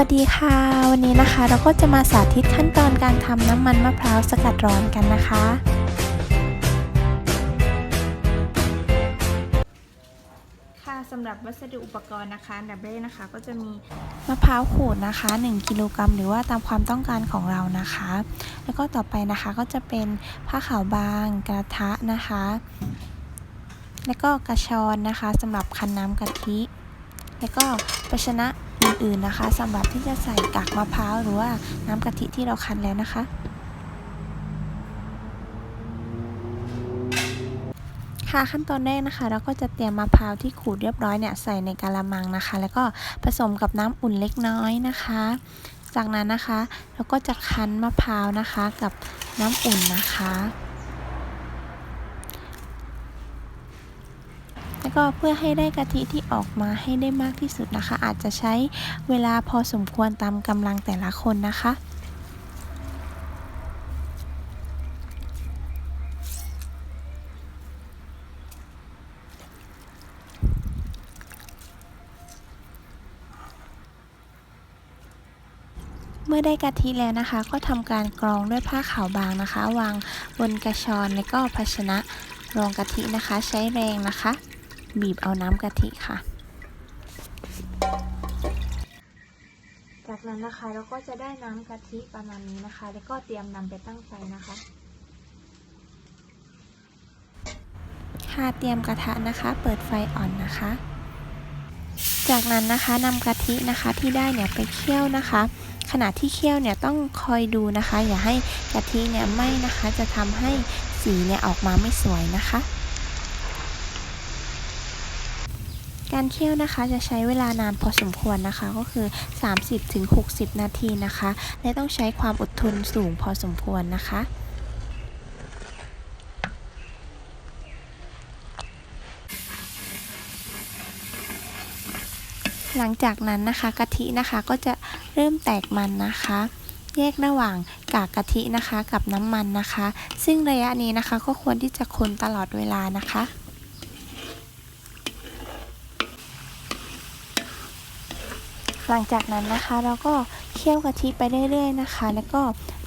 วัสดีค่ะ วันนี้นะคะเราก็จะมาสาธิตขั้นตอนการทำน้ำมันมะพร้าวสกัดร้อนกันนะคะ ค่ะสำหรับวัสดุอุปกรณ์นะคะอันดับแรกนะคะก็จะมีมะพร้าวขูดนะคะ 1 กิโลกรัมหรือว่าตามความต้องการของเรานะคะ แล้วก็ต่อไปนะคะก็จะเป็นผ้าขาวบางกระทะนะคะ แล้วก็กระชอนนะคะสำหรับคั้นน้ำกะทิ แล้วก็ภาชนะอื่นๆนะคะสำหรับที่จะใส่กากมะพร้าวหรือว่าน้ำกะทิที่เราคั้นแล้วนะคะ ค่ะขั้นตอนแรกนะคะ เราก็จะเตรียมมะพร้าวที่ขูดเรียบร้อยเนี่ยใส่ในกะละมังนะคะ แล้วก็ผสมกับน้ำอุ่นเล็กน้อยนะคะ จากนั้นนะคะ เราก็จะคั้นมะพร้าวนะคะกับน้ำอุ่นนะคะ แล้ว ก็เพื่อให้ได้กะทิที่ออกมาให้ได้มากที่สุดนะคะ อาจจะใช้เวลาพอสมควรตามกำลังแต่ละคนนะคะเมื่อได้กะทิแล้วนะคะ ก็ทำการกรองด้วยผ้าขาวบางนะคะ วางบนกระชอนแล้วก็ภาชนะรองกะทินะคะ ใช้แรงนะคะ บีบเอาน้ำกะทิค่ะ จากนั้นนะคะเราก็จะได้น้ำกะทิประมาณนี้นะคะ แล้วก็เตรียมนำไปตั้งไฟนะคะ ค่ะเตรียมกระทะนะคะ เปิดไฟอ่อนนะคะ จากนั้นนะคะนำกะทินะคะที่ได้เนี่ยไปเคี่ยวนะคะ ขณะที่เคี่ยวเนี่ยต้องคอยดูนะคะ อย่าให้กะทิเนี่ยไหม้นะคะ จะทำให้สีเนี่ยออกมาไม่สวยนะคะ การเคี่ยวนะคะจะใช้เวลานานพอสมควรนะคะก็คือ 30-60 นาทีนะคะ และต้องใช้ความอดทนสูงพอสมควรนะคะหลังจากนั้นนะคะกะทินะคะก็จะเริ่มแตกมันนะคะ แยกระหว่างกากกะทินะคะกับน้ำมันนะคะ ซึ่งระยะนี้นะคะก็ควรที่จะคนตลอดเวลานะคะ หลังจากนั้นนะคะเราก็เคี่ยวกะทิไปเรื่อยๆนะคะ แล้วก็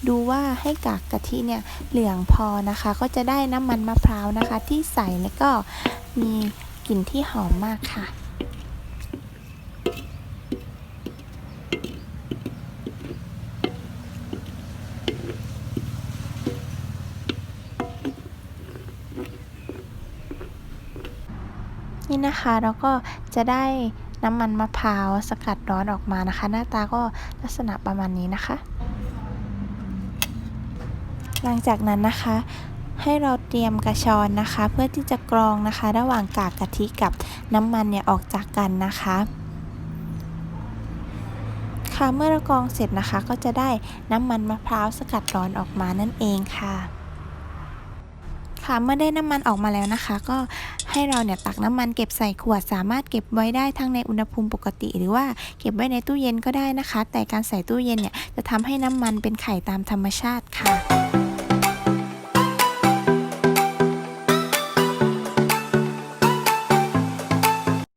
ดูว่าให้กากกะทิเนี่ยเหลืองพอนะคะ ก็จะได้น้ำมันมะพร้าวนะคะ ที่ใสแล้วก็มีกลิ่นที่หอมมากค่ะนี่นะคะเราก็จะได้ น้ำมันมะพร้าวสกัดร้อนออกมานะคะ หน้าตาก็ลักษณะประมาณนี้นะคะ หลังจากนั้นนะคะ ให้เราเตรียมกระชอนนะคะ เพื่อที่จะกรองนะคะ ระหว่างกากกะทิกับน้ำมันเนี่ยออกจากกันนะคะค่ะเมื่อเรากรองเสร็จนะคะก็จะได้น้ำมันมะพร้าวสกัดร้อนออกมานั่นเองค่ะ ค่ะ เมื่อได้น้ำมันออกมาแล้วนะคะ ก็ให้เราเนี่ยตักน้ำมันเก็บใส่ขวดสามารถเก็บไว้ได้ทั้งในอุณหภูมิปกติ หรือว่าเก็บไว้ในตู้เย็นก็ได้นะคะ แต่การใส่ตู้เย็นเนี่ยจะทำให้น้ำมันเป็นไข่ตามธรรมชาติค่ะ